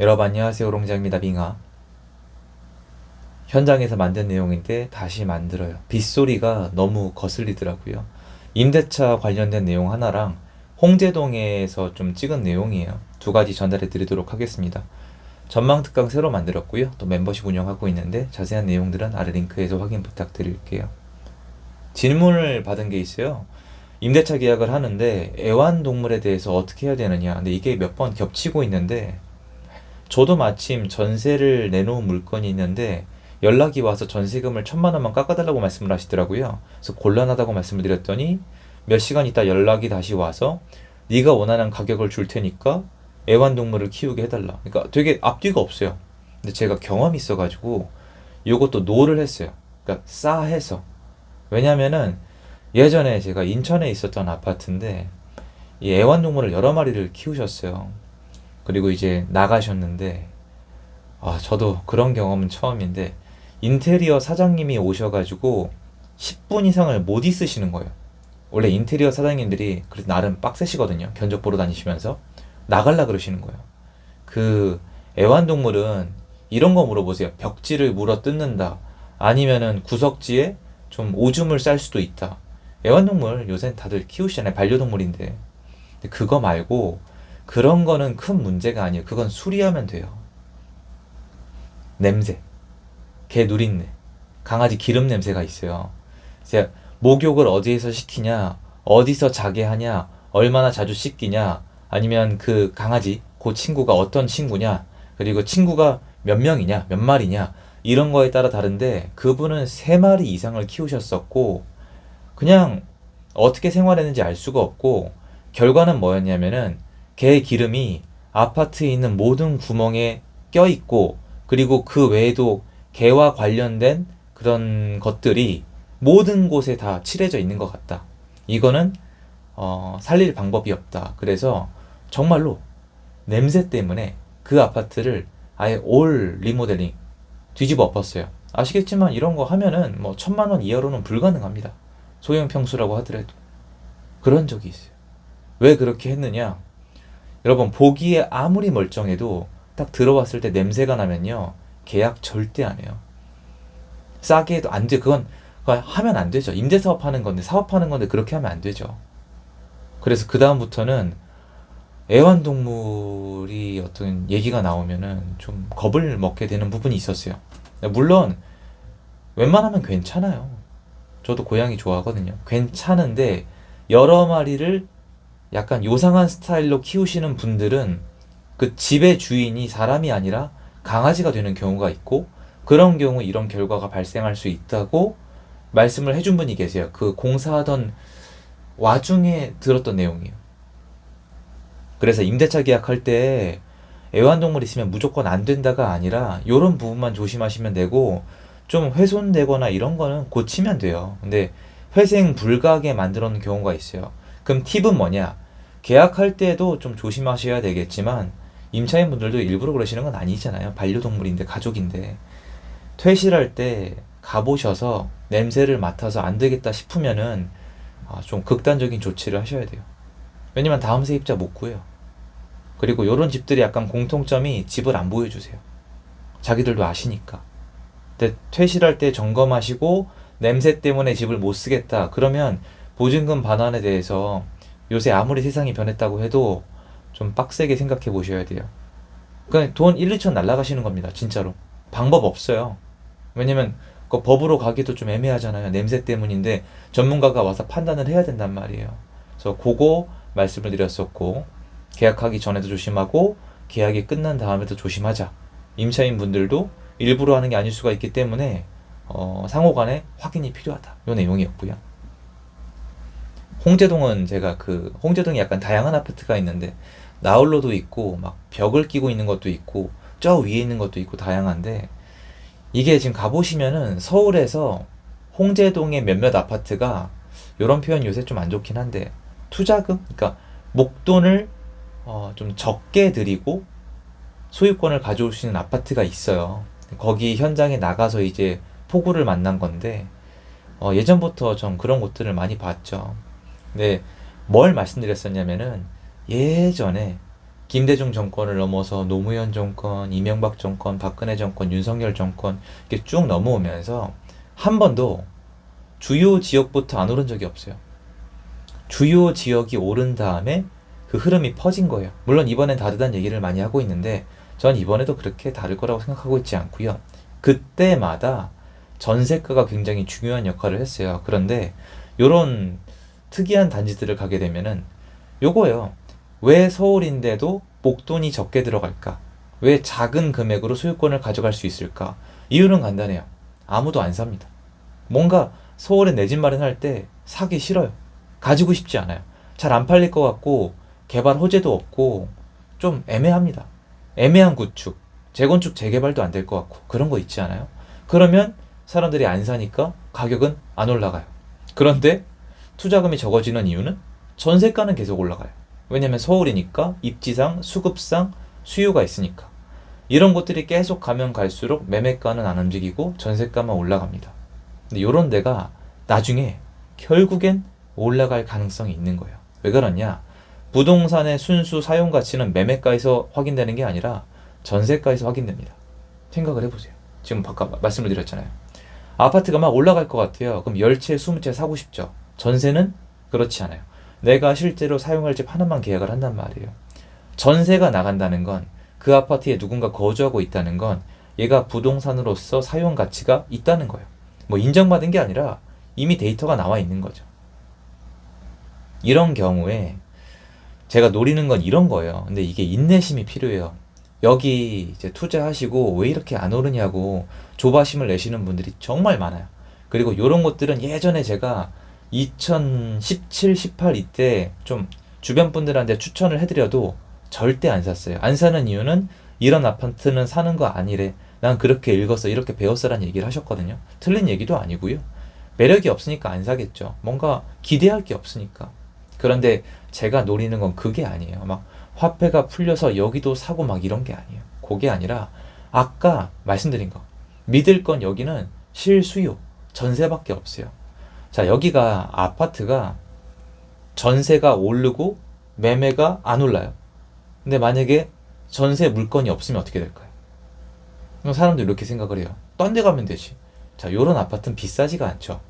여러분 안녕하세요. 오롱장입니다. 빙하. 현장에서 만든 내용인데 다시 만들어요. 빗소리가 너무 거슬리더라고요. 임대차 관련된 내용 하나랑 홍제동에서 좀 찍은 내용이에요. 두 가지 전달해 드리도록 하겠습니다. 전망 특강 새로 만들었고요. 또 멤버십 운영하고 있는데 자세한 내용들은 아래 링크에서 확인 부탁드릴게요. 질문을 받은 게 있어요. 임대차 계약을 하는데 애완동물에 대해서 어떻게 해야 되느냐. 근데 이게 몇 번 겹치고 있는데 저도 마침 전세를 내놓은 물건이 있는데 연락이 와서 전세금을 천만 원만 깎아달라고 말씀을 하시더라고요. 그래서 곤란하다고 말씀을 드렸더니 몇 시간 있다 연락이 다시 와서 네가 원하는 가격을 줄 테니까 애완동물을 키우게 해달라. 그러니까 되게 앞뒤가 없어요. 근데 제가 경험이 있어가지고 이것도 노를 했어요. 그러니까 싸해서. 왜냐면은 예전에 제가 인천에 있었던 아파트인데 이 애완동물을 여러 마리를 키우셨어요. 그리고 이제 나가셨는데 아 저도 그런 경험은 처음인데 인테리어 사장님이 오셔가지고 10분 이상을 못 있으시는 거예요. 원래 인테리어 사장님들이 그래도 나름 빡세시거든요. 견적 보러 다니시면서 나갈라 그러시는 거예요. 그 애완동물은 이런 거 물어보세요. 벽지를 물어 뜯는다. 아니면은 구석지에 좀 오줌을 쌀 수도 있다. 애완동물 요새 다들 키우시잖아요. 반려동물인데. 근데 그거 말고 그런 거는 큰 문제가 아니에요. 그건 수리하면 돼요. 냄새. 개 누린내. 강아지 기름 냄새가 있어요. 제가 목욕을 어디에서 시키냐, 어디서 자게 하냐, 얼마나 자주 씻기냐, 아니면 그 강아지, 그 친구가 어떤 친구냐, 그리고 친구가 몇 명이냐, 몇 마리냐, 이런 거에 따라 다른데 그분은 세 마리 이상을 키우셨었고, 그냥 어떻게 생활했는지 알 수가 없고, 결과는 뭐였냐면은 개 기름이 아파트에 있는 모든 구멍에 껴 있고 그리고 그 외에도 개와 관련된 그런 것들이 모든 곳에 다 칠해져 있는 것 같다. 이거는 어, 살릴 방법이 없다. 그래서 정말로 냄새 때문에 그 아파트를 아예 올 리모델링 뒤집어 엎었어요. 아시겠지만 이런 거 하면은 뭐 천만 원 이하로는 불가능합니다. 소형 평수라고 하더라도 그런 적이 있어요. 왜 그렇게 했느냐? 여러분 보기에 아무리 멀쩡해도 딱 들어왔을 때 냄새가 나면요 계약 절대 안 해요. 싸게 해도 안 돼. 그건, 하면 안 되죠. 임대 사업하는 건데 사업하는 건데 그렇게 하면 안 되죠. 그래서 그 다음부터는 애완동물이 어떤 얘기가 나오면은 좀 겁을 먹게 되는 부분이 있었어요. 물론 웬만하면 괜찮아요. 저도 고양이 좋아하거든요. 괜찮은데 여러 마리를 약간 요상한 스타일로 키우시는 분들은 그 집의 주인이 사람이 아니라 강아지가 되는 경우가 있고 그런 경우 이런 결과가 발생할 수 있다고 말씀을 해준 분이 계세요. 그 공사하던 와중에 들었던 내용이에요. 그래서 임대차 계약할 때 애완동물 있으면 무조건 안 된다가 아니라 이런 부분만 조심하시면 되고 좀 훼손되거나 이런 거는 고치면 돼요. 근데 회생 불가하게 만들어 놓은 경우가 있어요. 그럼 팁은 뭐냐? 계약할 때도 좀 조심하셔야 되겠지만 임차인 분들도 일부러 그러시는 건 아니잖아요. 반려동물인데 가족인데 퇴실할 때 가보셔서 냄새를 맡아서 안 되겠다 싶으면은 아, 좀 극단적인 조치를 하셔야 돼요. 왜냐면 다음 세입자 못 구해요. 그리고 이런 집들이 약간 공통점이 집을 안 보여주세요. 자기들도 아시니까. 근데 퇴실할 때 점검하시고 냄새 때문에 집을 못 쓰겠다. 그러면 보증금 반환에 대해서 요새 아무리 세상이 변했다고 해도 좀 빡세게 생각해 보셔야 돼요. 그러니까 돈 1, 2천 날라가시는 겁니다. 진짜로. 방법 없어요. 왜냐면 그 법으로 가기도 좀 애매하잖아요. 냄새 때문인데 전문가가 와서 판단을 해야 된단 말이에요. 그래서 그거 말씀을 드렸었고 계약하기 전에도 조심하고 계약이 끝난 다음에도 조심하자. 임차인 분들도 일부러 하는 게 아닐 수가 있기 때문에 어, 상호간에 확인이 필요하다. 요 내용이었고요. 홍제동은 제가 그 홍제동에 약간 다양한 아파트가 있는데 나홀로도 있고 막 벽을 끼고 있는 것도 있고 저 위에 있는 것도 있고 다양한데 이게 지금 가보시면은 서울에서 홍제동의 몇몇 아파트가 이런 표현 요새 좀 안 좋긴 한데 투자금 그러니까 목돈을 어, 좀 적게 드리고 소유권을 가져올 수 있는 아파트가 있어요. 거기 현장에 나가서 이제 포구를 만난 건데 어, 예전부터 좀 그런 곳들을 많이 봤죠. 근데 뭘 말씀드렸었냐면은 예전에 김대중 정권을 넘어서 노무현 정권, 이명박 정권, 박근혜 정권, 윤석열 정권 이렇게 쭉 넘어오면서 한 번도 주요 지역부터 안 오른 적이 없어요. 주요 지역이 오른 다음에 그 흐름이 퍼진 거예요. 물론 이번엔 다르다는 얘기를 많이 하고 있는데 전 이번에도 그렇게 다를 거라고 생각하고 있지 않고요. 그때마다 전세가가 굉장히 중요한 역할을 했어요. 그런데 요런 특이한 단지들을 가게 되면은 요거예요. 왜 서울인데도 목돈이 적게 들어갈까? 왜 작은 금액으로 소유권을 가져갈 수 있을까? 이유는 간단해요. 아무도 안 삽니다. 뭔가 서울에 내 집 마련할 때 사기 싫어요. 가지고 싶지 않아요. 잘 안 팔릴 것 같고 개발 호재도 없고 좀 애매합니다. 애매한 구축, 재건축, 재개발도 안 될 것 같고 그런 거 있지 않아요? 그러면 사람들이 안 사니까 가격은 안 올라가요. 그런데 투자금이 적어지는 이유는 전세가는 계속 올라가요. 왜냐면 서울이니까 입지상, 수급상 수요가 있으니까. 이런 것들이 계속 가면 갈수록 매매가는 안 움직이고 전세가만 올라갑니다. 근데 이런 데가 나중에 결국엔 올라갈 가능성이 있는 거예요. 왜 그러냐? 부동산의 순수 사용 가치는 매매가에서 확인되는 게 아니라 전세가에서 확인됩니다. 생각을 해보세요. 지금 아까 말씀을 드렸잖아요. 아파트가 막 올라갈 것 같아요. 그럼 10채, 20채 사고 싶죠. 전세는 그렇지 않아요. 내가 실제로 사용할 집 하나만 계약을 한단 말이에요. 전세가 나간다는 건 그 아파트에 누군가 거주하고 있다는 건 얘가 부동산으로서 사용 가치가 있다는 거예요. 뭐 인정받은 게 아니라 이미 데이터가 나와 있는 거죠. 이런 경우에 제가 노리는 건 이런 거예요. 근데 이게 인내심이 필요해요. 여기 이제 투자하시고 왜 이렇게 안 오르냐고 조바심을 내시는 분들이 정말 많아요. 그리고 이런 것들은 예전에 제가 2017, 18 이때 좀 주변 분들한테 추천을 해드려도 절대 안 샀어요. 안 사는 이유는 이런 아파트는 사는 거 아니래. 난 그렇게 읽었어. 이렇게 배웠어라는 얘기를 하셨거든요. 틀린 얘기도 아니고요. 매력이 없으니까 안 사겠죠. 뭔가 기대할 게 없으니까. 그런데 제가 노리는 건 그게 아니에요. 막 화폐가 풀려서 여기도 사고 막 이런 게 아니에요. 그게 아니라 아까 말씀드린 거. 믿을 건 여기는 실수요. 전세밖에 없어요. 자, 여기가 아파트가 전세가 오르고 매매가 안 올라요. 근데 만약에 전세 물건이 없으면 어떻게 될까요? 사람들 이렇게 생각을 해요. 딴 데 가면 되지. 자, 요런 아파트는 비싸지가 않죠.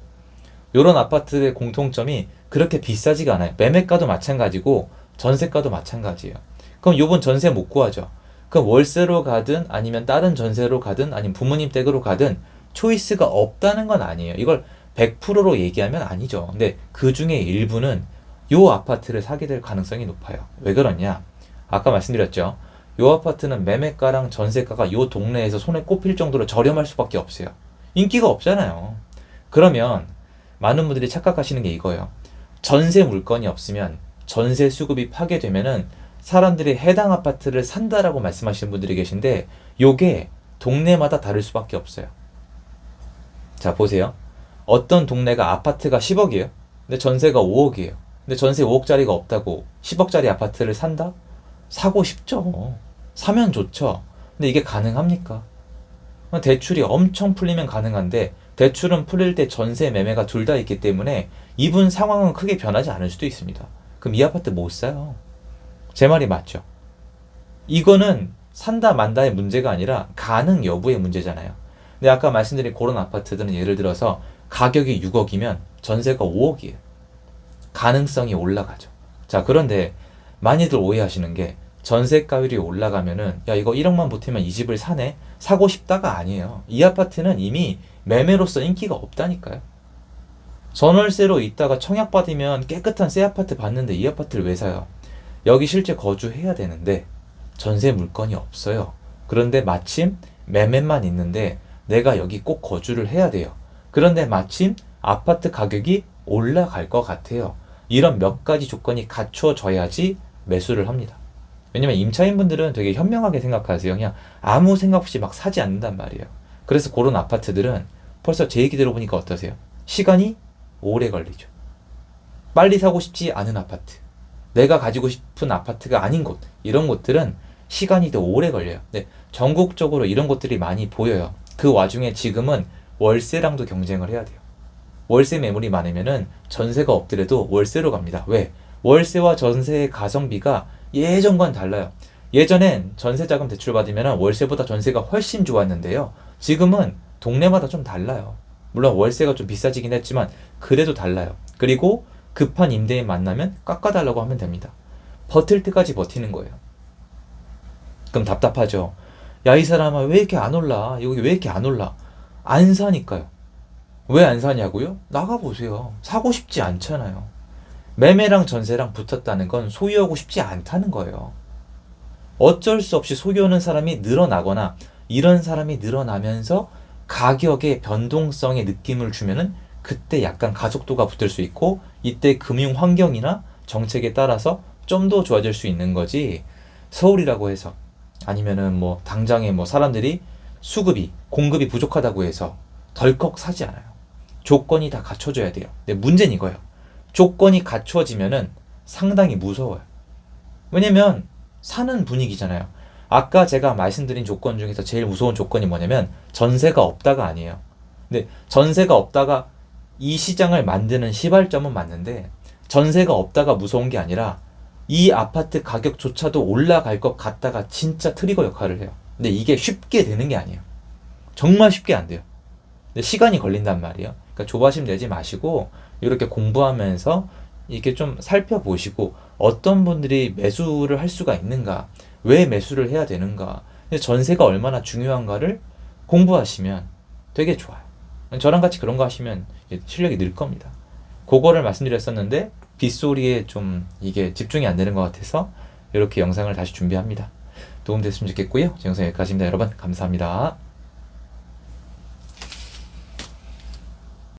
요런 아파트의 공통점이 그렇게 비싸지가 않아요. 매매가도 마찬가지고 전세가도 마찬가지예요. 그럼 요번 전세 못 구하죠. 그럼 월세로 가든 아니면 다른 전세로 가든 아니면 부모님 댁으로 가든 초이스가 없다는 건 아니에요. 이걸 100%로 얘기하면 아니죠. 근데 그 중에 일부는 요 아파트를 사게 될 가능성이 높아요. 왜 그러냐? 아까 말씀드렸죠. 요 아파트는 매매가랑 전세가가 요 동네에서 손에 꼽힐 정도로 저렴할 수밖에 없어요. 인기가 없잖아요. 그러면 많은 분들이 착각하시는 게 이거예요. 전세 물건이 없으면 전세 수급이 파괴되면은 사람들이 해당 아파트를 산다라고 말씀하시는 분들이 계신데 요게 동네마다 다를 수밖에 없어요. 자, 보세요. 어떤 동네가 아파트가 10억이에요. 근데 전세가 5억이에요. 근데 전세 5억짜리가 없다고 10억짜리 아파트를 산다? 사고 싶죠. 사면 좋죠. 근데 이게 가능합니까? 대출이 엄청 풀리면 가능한데 대출은 풀릴 때 전세 매매가 둘 다 있기 때문에 이분 상황은 크게 변하지 않을 수도 있습니다. 그럼 이 아파트 못 사요. 제 말이 맞죠? 이거는 산다 만다의 문제가 아니라 가능 여부의 문제잖아요. 근데 아까 말씀드린 그런 아파트들은 예를 들어서 가격이 6억이면 전세가 5억이에요. 가능성이 올라가죠. 자, 그런데 많이들 오해하시는 게 전세가율이 올라가면은 야, 이거 1억만 보태면 이 집을 사네? 사고 싶다가 아니에요. 이 아파트는 이미 매매로서 인기가 없다니까요. 전월세로 있다가 청약받으면 깨끗한 새 아파트 봤는데 이 아파트를 왜 사요? 여기 실제 거주해야 되는데 전세 물건이 없어요. 그런데 마침 매매만 있는데 내가 여기 꼭 거주를 해야 돼요. 그런데 마침 아파트 가격이 올라갈 것 같아요. 이런 몇 가지 조건이 갖춰져야지 매수를 합니다. 왜냐면 임차인분들은 되게 현명하게 생각하세요. 그냥 아무 생각 없이 막 사지 않는단 말이에요. 그래서 그런 아파트들은 벌써 제 얘기 들어보니까 어떠세요? 시간이 오래 걸리죠. 빨리 사고 싶지 않은 아파트. 내가 가지고 싶은 아파트가 아닌 곳. 이런 곳들은 시간이 더 오래 걸려요. 네, 전국적으로 이런 곳들이 많이 보여요. 그 와중에 지금은 월세랑도 경쟁을 해야 돼요. 월세 매물이 많으면은 전세가 없더라도 월세로 갑니다. 왜? 월세와 전세의 가성비가 예전과는 달라요. 예전엔 전세자금 대출 받으면 월세보다 전세가 훨씬 좋았는데요. 지금은 동네마다 좀 달라요. 물론 월세가 좀 비싸지긴 했지만 그래도 달라요. 그리고 급한 임대인 만나면 깎아달라고 하면 됩니다. 버틸 때까지 버티는 거예요. 그럼 답답하죠. 야, 이 사람아, 왜 이렇게 안 올라? 여기 왜 이렇게 안 올라? 안 사니까요. 왜 안 사냐고요? 나가보세요. 사고 싶지 않잖아요. 매매랑 전세랑 붙었다는 건 소유하고 싶지 않다는 거예요. 어쩔 수 없이 소유하는 사람이 늘어나거나 이런 사람이 늘어나면서 가격의 변동성의 느낌을 주면은 그때 약간 가속도가 붙을 수 있고 이때 금융 환경이나 정책에 따라서 좀 더 좋아질 수 있는 거지 서울이라고 해서 아니면은 뭐 당장에 뭐 사람들이 수급이 공급이 부족하다고 해서 덜컥 사지 않아요. 조건이 다 갖춰져야 돼요. 근데 문제는 이거예요. 조건이 갖춰지면은 상당히 무서워요. 왜냐면 사는 분위기잖아요. 아까 제가 말씀드린 조건 중에서 제일 무서운 조건이 뭐냐면 전세가 없다가 아니에요. 근데 전세가 없다가 이 시장을 만드는 시발점은 맞는데 전세가 없다가 무서운 게 아니라 이 아파트 가격조차도 올라갈 것 같다가 진짜 트리거 역할을 해요. 근데 이게 쉽게 되는 게 아니에요. 정말 쉽게 안 돼요. 근데 시간이 걸린단 말이에요. 그러니까 조바심 내지 마시고 이렇게 공부하면서 이렇게 좀 살펴보시고 어떤 분들이 매수를 할 수가 있는가, 왜 매수를 해야 되는가, 전세가 얼마나 중요한가를 공부하시면 되게 좋아요. 저랑 같이 그런 거 하시면 실력이 늘 겁니다. 그거를 말씀드렸었는데 빗소리에 좀 이게 집중이 안 되는 것 같아서 이렇게 영상을 다시 준비합니다. 도움됐으면 좋겠고요. 제 영상 여기까지입니다. 여러분 감사합니다.